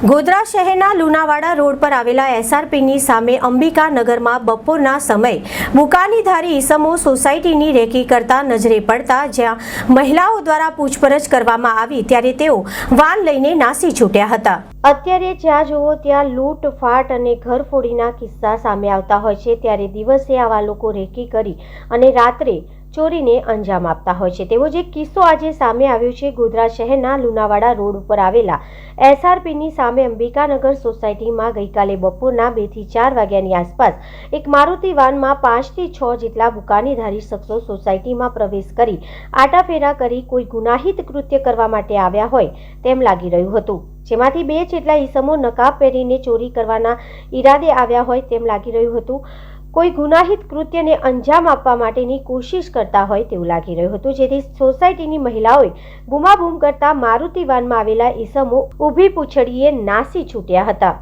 ગોધરા શહેરના લુણાવાડા રોડ પર આવેલા એસઆરપીની સામે અંબિકા નગરમાં બપોરના સમયે બુકાનીધારી ઈસમો સોસાયટીની રેકી કરતા નજરે પડતા જ્યાં મહિલાઓ દ્વારા પૂછપરછ કરવામાં આવી ત્યારે તેઓ વાન લઈને નાસી છૂટ્યા હતા. અત્યારે જ્યાં જુઓ ત્યાં લૂંટ, ફાટ અને ઘરફોડીના કિસ્સા સામે આવતા હોય છે. ત્યારે દિવસે આવા લોકો રેકી કરી અને રાત્રે ચોરીને અંજામ આપતા હોય છે. તેવો જે કિસ્સો આજે સામે આવ્યો છે. ગોધરા શહેરના લુણાવાડા રોડ ઉપર આવેલા એસઆરપીની સામે અંબિકાનગર સોસાયટીમાં ગઈકાલે બપોરના બેથી ચાર વાગ્યાની આસપાસ એક મારુતિ વાનમાં પાંચથી છ જેટલા બુકાનીધારી શખ્સો સોસાયટીમાં પ્રવેશ કરી આટાફેરા કરી કોઈ ગુનાહિત કૃત્ય કરવા માટે આવ્યા હોય તેમ લાગી રહ્યું હતું. જેમાંથી બે જેટલા ઈસમો નકાબ પહેરીને ચોરી કરવાના ઈરાદે આવ્યા હોય તેમ લાગી રહ્યું હતું. કોઈ ગુનાહિત કૃત્યને અંજામ આપવા માટેની કોશિશ કરતા હોય તેવું લાગી રહ્યું હતું, જેથી સોસાયટીની મહિલાઓએ બૂમાબૂમ કરતા મારુતિ વાનમાં આવેલા ઈસમો ઊભી પૂંછડીએ નાસી છૂટ્યા હતા.